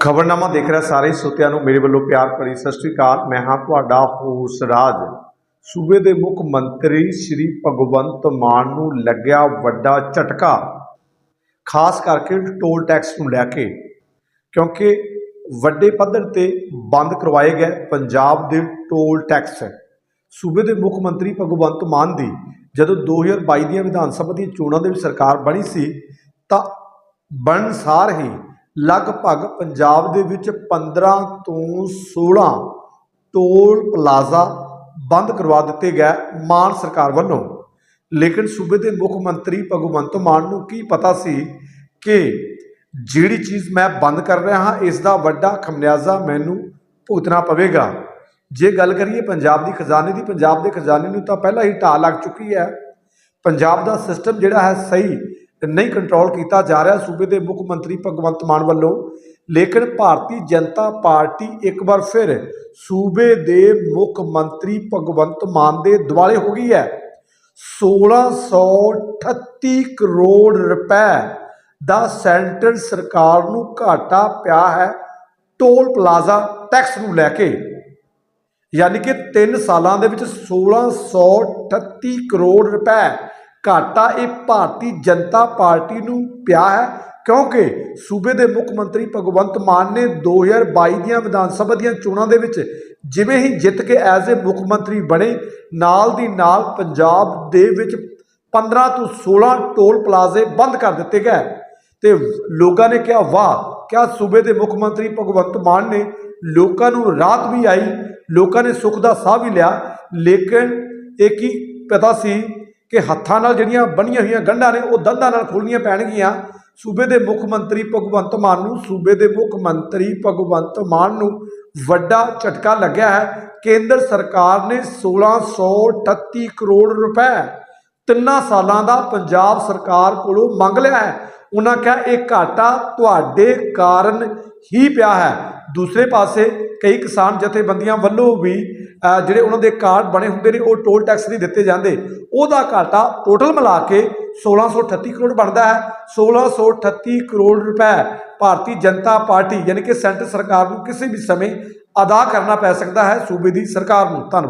ਖਬਰਨਾਮਾ ਦੇਖ ਰਿਹਾ ਸਾਰੇ ਸੋਤਿਆਂ ਨੂੰ ਮੇਰੇ ਵੱਲੋਂ ਪਿਆਰ ਭਰੀ ਸਤਿ ਸ਼੍ਰੀ ਅਕਾਲ। ਮੈਂ ਹਾਂ ਤੁਹਾਡਾ ਹੋਸ ਰਾਜ ਸੂਬੇ ਦੇ ਮੁੱਖ ਮੰਤਰੀ ਸ਼੍ਰੀ ਭਗਵੰਤ ਮਾਨ ਨੂੰ ਲੱਗਿਆ ਵੱਡਾ ਝਟਕਾ, ਖਾਸ ਕਰਕੇ ਟੋਲ ਟੈਕਸ ਨੂੰ ਲੈ ਕੇ, ਕਿਉਂਕਿ ਵੱਡੇ ਪੱਧਰ ਤੇ ਬੰਦ ਕਰਵਾਏ ਗਏ ਪੰਜਾਬ ਦੇ ਟੋਲ ਟੈਕਸ। ਸੂਬੇ ਦੇ ਮੁੱਖ ਮੰਤਰੀ ਭਗਵੰਤ ਮਾਨ ਦੀ ਜਦੋਂ 2022 ਦੀਆਂ ਵਿਧਾਨ ਸਭਾ ਦੀਆਂ ਚੋਣਾਂ ਦੇ ਵਿੱਚ ਸਰਕਾਰ ਬਣੀ ਸੀ, ਤਾਂ ਬਣਨਸਾਰ ਹੀ ਲਗਭਗ ਪੰਜਾਬ ਦੇ ਵਿੱਚ 15 ਤੋਂ 16 ਟੋਲ ਪਲਾਜ਼ਾ ਬੰਦ ਕਰਵਾ ਦਿੱਤੇ ਗਏ ਮਾਨ ਸਰਕਾਰ ਵੱਲੋਂ। ਲੇਕਿਨ ਸੂਬੇ ਦੇ ਮੁੱਖ ਮੰਤਰੀ ਭਗਵੰਤ ਮਾਨ ਨੂੰ ਕੀ ਪਤਾ ਸੀ ਕਿ ਜਿਹੜੀ ਚੀਜ਼ ਮੈਂ ਬੰਦ ਕਰ ਰਿਹਾ ਹਾਂ, ਇਸ ਦਾ ਵੱਡਾ ਖਮਨਿਆਜ਼ਾ ਮੈਨੂੰ ਭੁਗਤਣਾ ਪਵੇਗਾ। ਜੇ ਗੱਲ ਕਰੀਏ ਪੰਜਾਬ ਦੀ ਖਜ਼ਾਨੇ ਦੀ, ਪੰਜਾਬ ਦੇ ਖਜ਼ਾਨੇ ਨੂੰ ਤਾਂ ਪਹਿਲਾਂ ਹੀ ਢਾਹ ਲੱਗ ਚੁੱਕੀ ਹੈ। ਪੰਜਾਬ ਦਾ ਸਿਸਟਮ ਜਿਹੜਾ ਹੈ ਸਹੀ ਨਹੀਂ ਕੰਟਰੋਲ ਕੀਤਾ ਜਾ ਰਿਹਾ ਸੂਬੇ ਦੇ ਮੁੱਖ ਮੰਤਰੀ ਭਗਵੰਤ ਮਾਨ ਵੱਲੋਂ। ਲੇਕਿਨ ਭਾਰਤੀ ਜਨਤਾ ਪਾਰਟੀ ਇੱਕ ਵਾਰ ਫਿਰ ਸੂਬੇ ਦੇ ਮੁੱਖ ਮੰਤਰੀ ਭਗਵੰਤ ਮਾਨ ਦੇ ਦੁਆਲੇ ਹੋ ਗਈ ਹੈ। 1638 ਕਰੋੜ ਰੁਪਏ ਦਾ ਸੈਂਟਰ ਸਰਕਾਰ ਨੂੰ ਘਾਟਾ ਪਿਆ ਹੈ ਟੋਲ ਪਲਾਜ਼ਾ ਟੈਕਸ ਨੂੰ ਲੈ ਕੇ। ਯਾਨੀ ਕਿ 3 ਸਾਲਾਂ ਦੇ ਵਿੱਚ 1638 ਕਰੋੜ ਰੁਪਏ ਘਾਟਾ ਇਹ ਭਾਰਤੀ ਜਨਤਾ ਪਾਰਟੀ ਨੂੰ ਪਿਆ ਹੈ, ਕਿਉਂਕਿ ਸੂਬੇ ਦੇ ਮੁੱਖ ਮੰਤਰੀ ਭਗਵੰਤ ਮਾਨ ਨੇ 2022 ਦੀਆਂ ਵਿਧਾਨ ਸਭਾ ਦੀਆਂ ਚੋਣਾਂ ਦੇ ਵਿੱਚ ਜਿਵੇਂ ਹੀ ਜਿੱਤ ਕੇ ਐਜ਼ ਅ ਮੁੱਖ ਮੰਤਰੀ ਬਣੇ, ਨਾਲ ਦੀ ਨਾਲ ਪੰਜਾਬ ਦੇ ਵਿੱਚ 15 ਤੋਂ 16 ਟੋਲ ਪਲਾਜ਼ੇ ਬੰਦ ਕਰ ਦਿੱਤੇ ਗਏ। ਤੇ ਲੋਕਾਂ ਨੇ ਕਿਹਾ, ਵਾਹ, ਕਿਆ ਸੂਬੇ ਦੇ ਮੁੱਖ ਮੰਤਰੀ ਭਗਵੰਤ ਮਾਨ ਨੇ ਲੋਕਾਂ ਨੂੰ ਰਾਹਤ ਵੀ ਆਈ, ਲੋਕਾਂ ਨੇ ਸੁੱਖ ਦਾ ਸਾਹ ਵੀ ਲਿਆ, ਲੇਕਿਨ ਇਹ ਕੀ ਪਤਾ ਸੀ ਕਿ ਹੱਥਾਂ ਨਾਲ ਜਿਹੜੀਆਂ ਬਣੀਆਂ ਹੋਈਆਂ ਗੰਢਾਂ ਨੇ, ਉਹ ਦੰਦਾਂ ਨਾਲ ਖੋਲਣੀਆਂ ਪੈਣਗੀਆਂ। ਸੂਬੇ ਦੇ ਮੁੱਖ ਮੰਤਰੀ ਭਗਵੰਤ ਮਾਨ ਨੂੰ, ਸੂਬੇ ਦੇ ਮੁੱਖ ਮੰਤਰੀ ਭਗਵੰਤ ਮਾਨ ਨੂੰ ਵੱਡਾ ਝਟਕਾ ਲੱਗਿਆ ਹੈ। ਕੇਂਦਰ ਸਰਕਾਰ ਨੇ 1638 ਕਰੋੜ ਰੁਪਏ ਤਿੰਨਾਂ ਸਾਲਾਂ ਦਾ ਪੰਜਾਬ ਸਰਕਾਰ ਕੋਲੋਂ ਮੰਗ ਲਿਆ ਹੈ। ਉਹਨਾਂ ਕਿਹਾ, ਇਹ ਘਾਟਾ ਤੁਹਾਡੇ ਕਾਰਨ ਹੀ ਪਿਆ ਹੈ। ਦੂਸਰੇ ਪਾਸੇ ਕਈ ਕਿਸਾਨ ਜਥੇਬੰਦੀਆਂ ਵੱਲੋਂ ਵੀ ਜਿਹੜੇ ਉਹਨਾਂ ਦੇ ਕਾਰਡ ਬਣੇ ਹੁੰਦੇ ਨੇ, ਉਹ ਟੋਲ ਟੈਕਸ ਨਹੀਂ ਦਿੱਤੇ ਜਾਂਦੇ। ਉਹਦਾ ਘਾਟਾ ਟੋਟਲ ਮਿਲਾ ਕੇ 1638 ਕਰੋੜ ਬਣਦਾ ਹੈ। 1638 ਕਰੋੜ ਰੁਪਏ ਭਾਰਤੀ ਜਨਤਾ ਪਾਰਟੀ, ਯਾਨੀ ਕਿ ਸੈਂਟਰ ਸਰਕਾਰ ਨੂੰ ਕਿਸੇ ਵੀ ਸਮੇਂ ਅਦਾ ਕਰਨਾ ਪੈ ਸਕਦਾ ਹੈ। ਸੂਬੇ ਦੀ ਸਰਕਾਰ ਨੂੰ। ਧੰਨਵਾਦ।